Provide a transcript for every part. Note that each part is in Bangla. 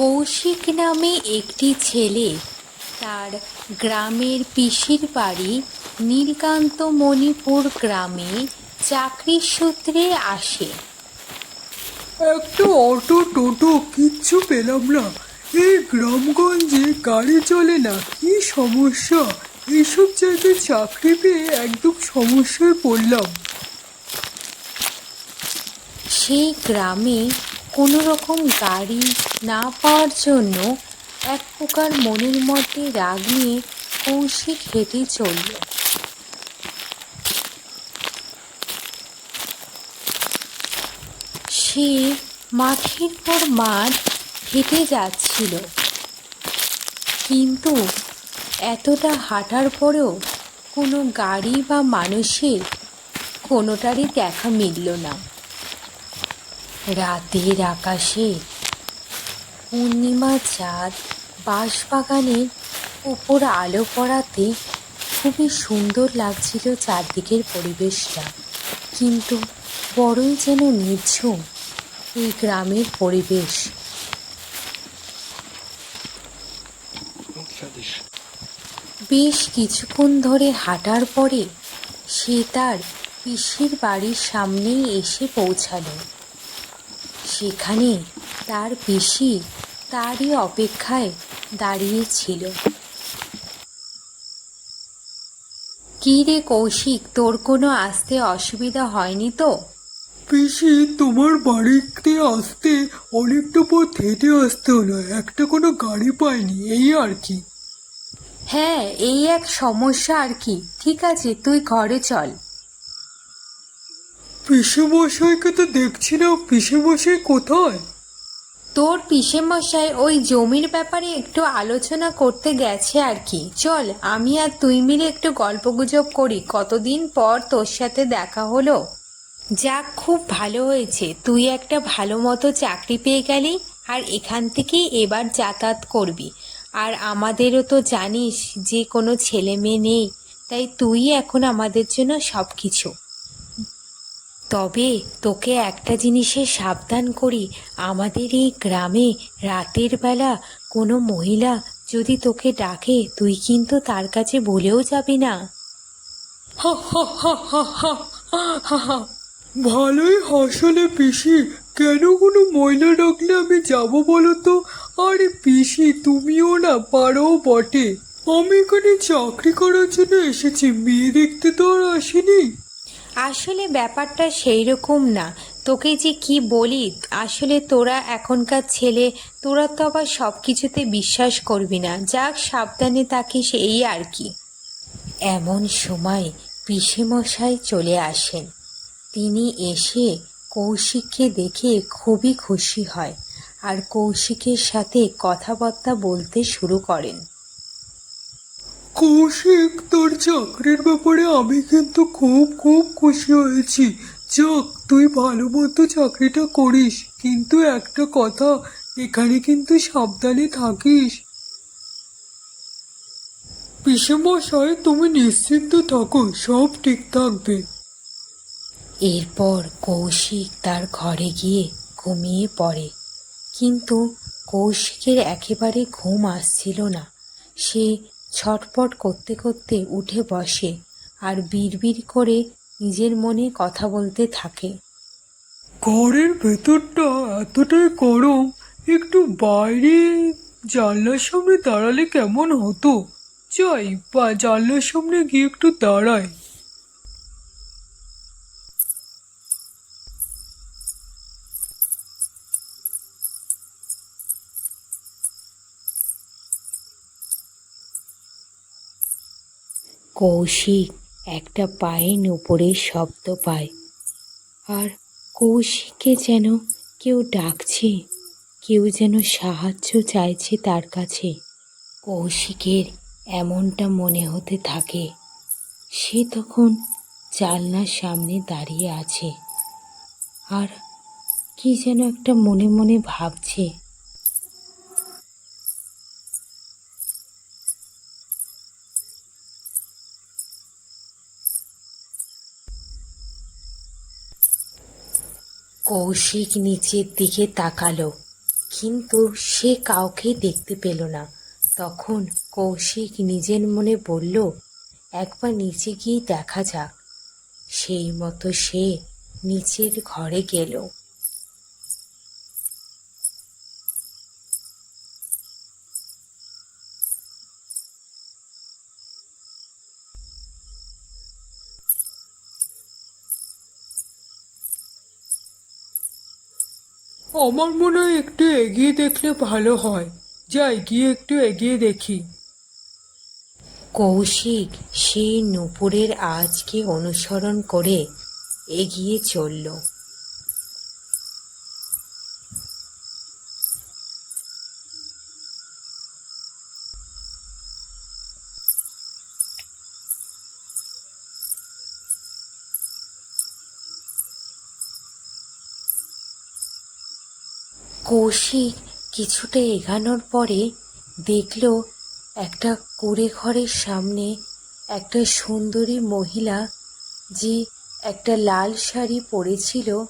কৌশিক নামে একটি ছেলে। তার গ্রামের পিসির বাড়ি নীলকান্ত মণিপুর গ্রামে চাকরির সূত্রে আসে। একটা অটো টোটো কিচ্ছু পেলাম না। এই গ্রামগঞ্জে গাড়ি চলে না কি সমস্যা? এইসব জায়গায় চাকরি পেয়ে একদম সমস্যায় পড়লাম। সেই গ্রামে কোনো রকম গাড়ি না পাওয়ার জন্য এক প্রকার মনের মধ্যে রাগ নিয়ে কৌশিক হেঁটে চলল। সে মাঠের পর মাঠ হেঁটে যাচ্ছিল। কিন্তু এতটা হাঁটার পরেও কোনো গাড়ি বা মানুষের কোনোটারই দেখা মিলল না। রাতের আকাশে পূর্ণিমা চাঁদ বাঁশবাগানের উপর আলো পড়াতে খুবই সুন্দর লাগছিল চারদিকের পরিবেশটা। কিন্তু বড়ই যেন নির্ঝুম এই গ্রামের পরিবেশ। বেশ কিছুক্ষণ ধরে হাঁটার পরে সে তার পিসির বাড়ির সামনেই এসে পৌঁছালো। সেখানে তার পিসি তারই অপেক্ষায় দাঁড়িয়ে ছিল কী রে কৌশিক তোর কোনো আসতে অসুবিধা হয়নি তো? পিসি তোমার বাড়িতে আসতে অনেকটা পথ হেঁটে আসতে হলো একটা কোনো গাড়ি পাইনি এই আর কি। হ্যাঁ এই এক সমস্যা আর কি ঠিক আছে তুই ঘরে চল। পিসে মশাইকে তো দেখছি না পিসে মশাই কোথায়? তোর পিসেমশাই ওই জমির ব্যাপারে একটু আলোচনা করতে গেছে আর কি। চল, আমি আর তুই মিলে একটু গল্পগুজব করি, কতদিন পর তোর সাথে দেখা হলো? যাক, খুব ভালো হয়েছে। তুই একটা ভালো মতো চাকরি পেয়ে গেলি আর এখান থেকেই এবার যাতায়াত করবি। আর আমাদেরও তো জানিস, যে কোনো ছেলে মেয়ে নেই, তাই তুই এখন আমাদের জন্য সব কিছু তবে তোকে একটা জিনিসে সাবধান করি, আমাদের এই গ্রামে রাতের বেলা কোনো মহিলা যদি তোকে ডাকে, তুই কিন্তু তার কাছে বলেও যাবি না। ভালোই হাসলে পিসি, কেন কোনো মহিলা ডাকলে আমি যাব বলো তো? আরে পিসি, তুমিও না পারো বটে। আমি এখানে চাকরি করার জন্য এসেছি, মেয়ে দেখতে তো আর আসিনি। আসলে ব্যাপারটা সেই রকম না। তোকে যে কি বলি, আসলে তোরা এখনকার ছেলে, তোরা তো আবার সব কিছুতে বিশ্বাস করবি না। যাক, সাবধানে থাকিস এই আর কি। এমন সময় পিসেমশাই চলে আসেন। তিনি এসে কৌশিককে দেখে খুবই খুশি হয় আর কৌশিকের সাথে কথাবার্তা বলতে শুরু করেন। কৌশিক, তোর চাকরির ব্যাপারে আমি কিন্তু খুব খুব খুশি হয়েছি। যাক, তুই ভালো মতো চাকরিটা করিস। কিন্তু একটা কথা, এখানে কিন্তু সাবধানে থাকিস। পিসেমশাই তুমি নিশ্চিন্ত থাকো, সব ঠিক থাকবে। এরপর কৌশিক তার ঘরে গিয়ে ঘুমিয়ে পড়ে। কিন্তু কৌশিকের একেবারে ঘুম আসছিল না। সে ছটপট করতে করতে উঠে বসে আর বিড়বিড় করে নিজের মনে কথা বলতে থাকে। ঘরের ভেতরটা এতটাই গরম, একটু বাইরে জানলার সামনে দাঁড়ালে কেমন হতো? যাই, বা জানলার সামনে গিয়ে একটু দাঁড়াই। কৌশিক একটা পায়ের উপরে শব্দ পায়। আর কৌশিককে যেন কেউ ডাকছে, কেউ যেন সাহায্য চাইছে তার কাছে। কৌশিকের এমনটা মনে হতে থাকে। সে তখন জানলার সামনে দাঁড়িয়ে আছে। আর কি যেন একটা মনে মনে ভাবছে। কৌশিক নিচের দিকে তাকালো, কিন্তু সে কাউকে দেখতে পেল না। তখন কৌশিক নিজের মনে বলল, একবার নিচে গিয়ে দেখা যাক। সেই মতো সে নিচের ঘরে গেল। আমার মনে হয় একটু এগিয়ে দেখলে ভালো হয়। যাই, গিয়ে একটু এগিয়ে দেখি। কৌশিক সেই নূপুরের আজকে অনুসরণ করে এগিয়ে চলল। কৌশিক কিছুটা এগানোর পরে দেখল একটা কুড়ে ঘরের সামনে একটা সুন্দরী মহিলা যে একটা লাল শাড়ি পরেছিল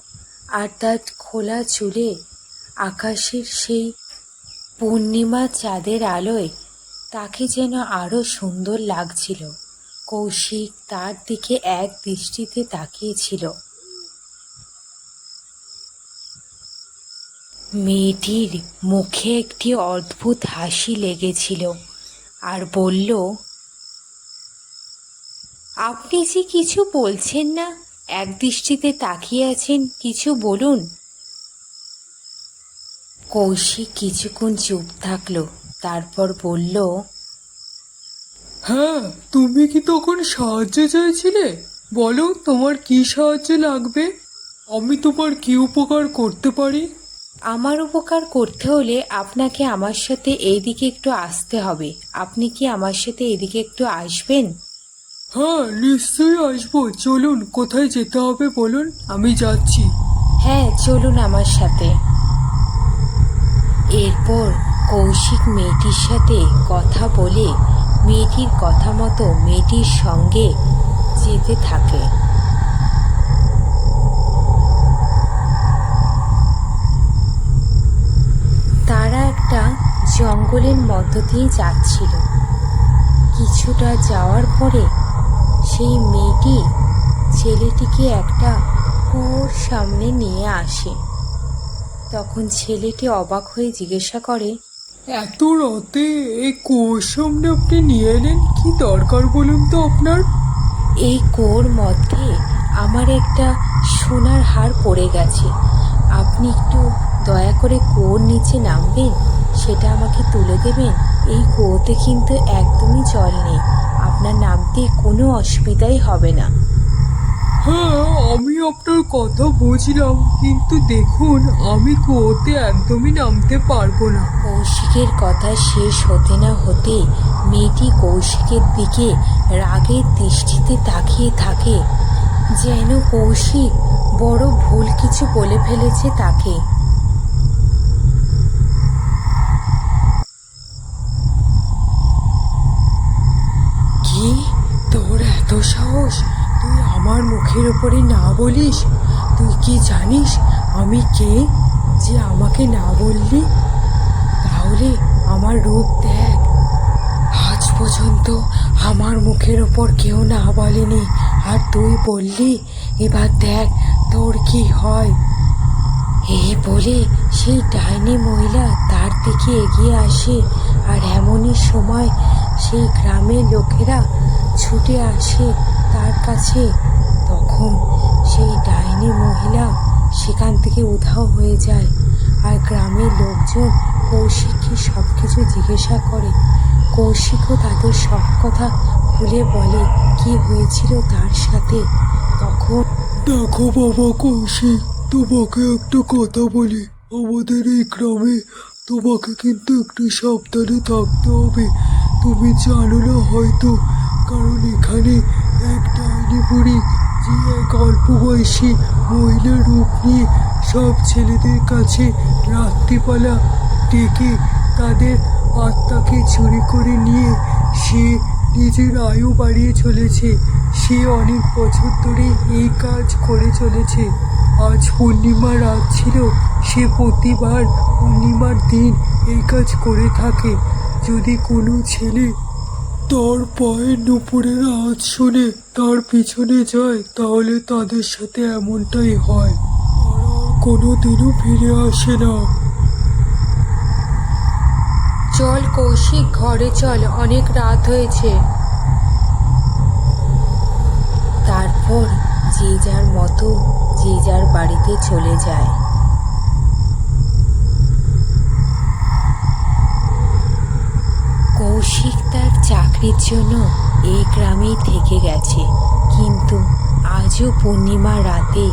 আর তার খোলা চুলে আকাশের সেই পূর্ণিমা চাঁদের আলোয় তাকে যেন আরও সুন্দর লাগছিল। কৌশিক তার দিকে এক দৃষ্টিতে তাকিয়েছিল। মেয়েটির মুখে একটি অদ্ভুত হাসি লেগেছিল আর বলল, আপনি যে কিছু বলছেন না এক দৃষ্টিতে তাকিয়ে আছেন, কিছু বলুন। কৌশিক কিছুক্ষণ চুপ থাকল, তারপর বলল হ্যাঁ তুমি কি তখন সাহায্য চাইছিলে? বলো, তোমার কি সাহায্য লাগবে? আমি তোমার কি উপকার করতে পারি? আমার উপকার করতে হলে আপনাকে আমার সাথে এইদিকে একটু আসতে হবে। আপনি কি আমার সাথে এদিকে একটু আসবেন? হ্যাঁ নিশ্চয়ই আসব। চলুন কোথায় যেতে হবে বলুন? আমি যাচ্ছি। হ্যাঁ চলুন আমার সাথে। এরপর কৌশিক মেয়েটির সাথে কথা বলে মেয়েটির কথা মতো মেয়েটির সঙ্গে যেতে থাকে তারা একটা জঙ্গলের মধ্য দিয়ে যাচ্ছিল। কিছুটা যাওয়ার পরে সেই মেয়েটি ছেলেটিকে একটা কুয়োর সামনে নিয়ে আসে। তখন ছেলেটি অবাক হয়ে জিজ্ঞাসা করে এত রাতে এই কুয়োর সামনে আপনি নিয়ে এলেন? কি দরকার বলুন তো আপনার? এই কুয়োর মধ্যে আমার একটা সোনার হার পড়ে গেছে। আপনি একটু দয়া করে কুয়োর নিচে নামবেন সেটা আমাকে তুলে দেবেন। এই কুয়োতে কিন্তু একদমই জল নেই। আপনার নামতে কোনো অসুবিধাই হবে না। হ্যাঁ আমি আপনার কথা বুঝলাম কিন্তু দেখুন আমি কুয়োতে একদমই নামতে পারব না। কৌশিকের কথা শেষ হতে না হতে মেয়েটি কৌশিকের দিকে রাগের দৃষ্টিতে তাকিয়ে থাকে। যেন কৌশিক বড় ভুল কিছু বলে ফেলেছে তাকে কি তোর এত সাহস তুই আমার মুখের উপরে না বলিস? তুই কি জানিস আমি কে যে আমাকে না বললি? তাহলে আমার রূপ দেখ। আজ পর্যন্ত আমার মুখের ওপর কেউ না বলেনি, আর তুই বললি, এবার দেখ তোর কি হয়? এই বলে সেই ডাইনি মহিলা তার দিকে এগিয়ে আসে, আর এমনই সময় সেই গ্রামের লোকেরা ছুটে আসে তার কাছে। তখন সেই ডাইনি মহিলা সেখান থেকে উধাও হয়ে যায়। আর গ্রামের লোকজন কৌশিককে সব কিছু জিজ্ঞাসা করে। কৌশিকও তাদের সব কথা খুলে বলে কি হয়েছিল তার সাথে। তখন দেখো বাবা কৌশিক, তোমাকে একটা কথা বলি। আমাদের এই গ্রামে তোমাকে কিন্তু একটু সাবধানে থাকতে হবে। তুমি জানো না হয়তো, কারণ এখানে এক ডাইনি বুড়ি যে এক অল্প বয়সী মহিলার রূপ নিয়ে সব ছেলেদের কাছে রাত্রিবেলা ডেকে তাদের আত্মাকে চুরি করে নিয়ে সে নিজের আয়ু বাড়িয়ে চলেছে। সে অনেক বছর ধরে এই কাজ করে চলেছে। আজ পূর্ণিমা রাত ছিল, সে প্রতিবার পূর্ণিমার দিন এই কাজ করে থাকে। যদি কোনো ছেলে তার পায়ের নুপুরের আওয়াজ শুনে তার পিছনে যায়, তাহলে তাদের সাথে এমনটাই হয়। তারা আর কোনোদিনও ফিরে আসে না। চল কৌশিক, ঘরে চল, অনেক রাত হয়েছে। তারপর যে যার মতো, যে যার বাড়িতে চলে যায়। কৌশিক তার চাকরির জন্য এই গ্রামেই থেকে গেছে। কিন্তু আজও পূর্ণিমা রাতে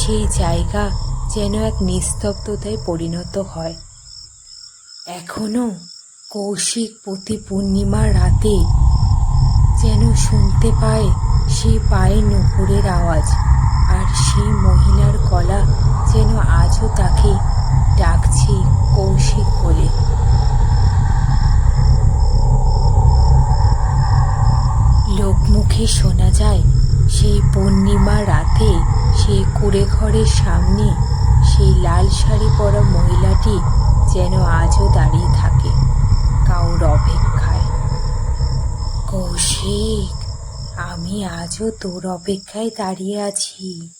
সেই জায়গা যেন এক নিস্তব্ধতায় পরিণত হয়। এখনও কৌশিক প্রতি পূর্ণিমার রাতে যেন শুনতে পায় সেই পায়ের নুপুরের আওয়াজ, আর সেই মহিলার গলা যেন আজও তাকে ডাকছে কৌশিক বলে। লোকমুখে শোনা যায়, সেই পূর্ণিমা রাতে সেই কুড়ে ঘরের সামনে সেই লাল শাড়ি পরা মহিলাটি যেন আজও দাঁড়িয়ে থাকে কাউর অপেক্ষায়। কৌশিক, আমি আজও তোর অপেক্ষায় দাঁড়িয়ে আছি।